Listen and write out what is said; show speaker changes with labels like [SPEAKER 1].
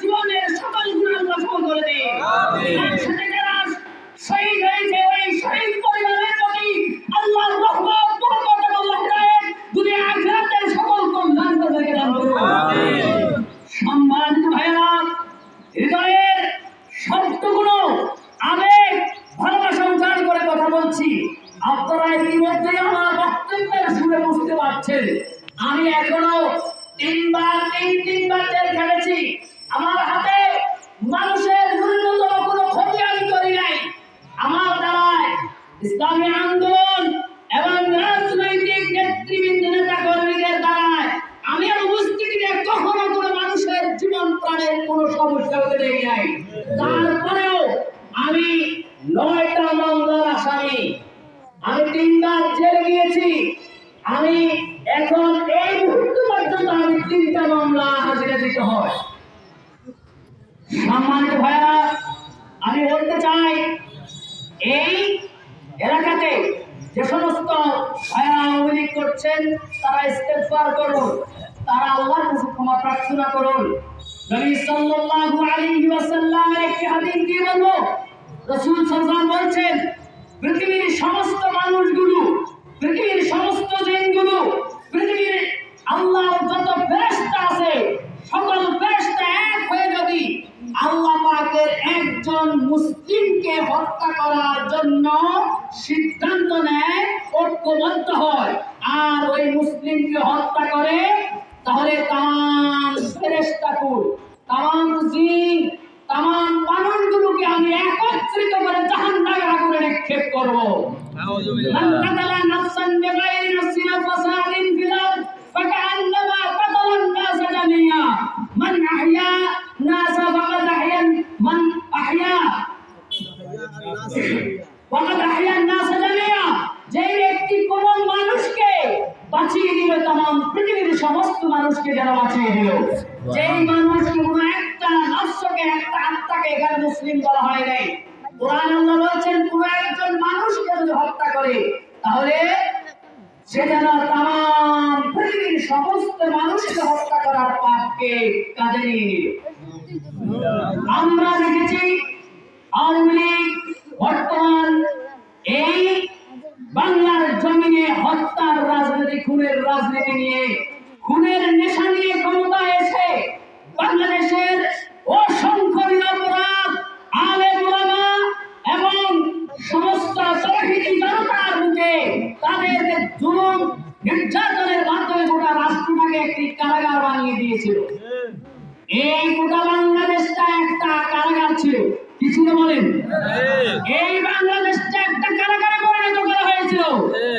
[SPEAKER 1] জীবনের সকল গুণ আল্লাহ সফল করে দে। সাথে যারা শহীদ হয়েছে ওই শহীদ পরিবারের প্রতি আল্লাহর রহমত বরকত আল্লাহ হিদায়াত দুনিয়া আখিরাতের সকল কল্যাণ তাদেরকে দান করুন সম্মানিত ভাইয়েরা হৃদয়ের শব্দগুলো আবেগ ভালোবাসা উচ্চারণ করে কথা বলছি। আপনারা ইতিমধ্যেই আমার বক্তব্যের শুনে বুঝতে পারছেন। আমি এখনও তিনবার তিন আমার হাতে মানুষের ন্যূনতম কোনো ক্ষতি আমি করি নাই। আমার দ্বারায় ইসলামী আন্দোলন এবং রাজনৈতিক নেতৃবৃন্দ নেতা কর্মীদের দ্বারায় আমি আর উপস্থিতিতে কখনো কোনো মানুষের জীবন প্রাণের কোনো সমস্যা হতে দেখি নাই তারপরেও আমি নয়টা মামলার আসামি আমি তিনবার জেলে গিয়েছি আমি এখন এই মুহূর্ত পর্যন্ত আমি তিনটা মামলা হাজিরা দিতে হয় সম্মানিত ভাইয়া আমি বলতে চাই, এই এলাকাতে যে সমস্ত ভাইয়া আওয়ামী করছেন, তারা ইস্তেগফার করুন, তারা আল্লাহর কাছে ক্ষমা প্রার্থনা করুন। নবী সাল্লাল্লাহু আলাইহি ওয়াসাল্লামের একটি হাদিস দিয়ে বলব রাসূল সাল্লাল্লাহু বলছেন, পৃথিবীর সমস্ত মানুষগুলো, পৃথিবীর সমস্ত জিনগুলো পৃথিবীর আল্লাহর যত ফেরেশতা আছে সকল ফেরেশতা এক হয়ে যদি আল্লাহ পাকের একজন মুসলিমকে হত্যা করার জন্য সিদ্ধান্ত নেয় ঐক্যবদ্ধ হয়। আর ওই মুসলিমকে হত্যা করে তাহলে তাম ফেরেস্তাকুর তাম জিন তাম মানুষগুলোকে আমি একত্রিত করে জাহান নাগার নিক্ষেপ করব। আল্লাহ সমস্ত মানুষকে যারা বাঁচিয়ে দিল। যেই মানুষকে কোনো একটা নফসকে একটা আত্মাকে এখানে মুসলিম বলা হয় নাই। কোরআন আল্লাহ বলছেন, কোন একজন মানুষকে যদি হত্যা করে, তাহলে সে যেন তাম পৃথিবীর সমস্ত মানুষকে হত্যা করার পাপকে কাজে নিয়ে নিল। আমরা দেখেছি বর্তমান এই বাংলার জমিনে হত্যার রাজনীতি, খুনের রাজনীতি নিয়ে খুনের নেশা নিয়ে ক্ষমতা এসে বাংলাদেশের অসংখ্য অপরাধ আলে মোলামা এবং সমস্ত তহিদি জনতার মুখে তাদের জুলুম নির্যাতনের মাধ্যমে গোটা রাষ্ট্রটাকে একটি কারাগার বানিয়ে দিয়েছিল। এই গোটা বাংলাদেশটা একটা কারাগার ছিল। কিছু ছিল বলেন? হ্যাঁ। এই বাংলাদেশটা একটা কারাগারে পরিণত করা হয়েছিল। হ্যাঁ।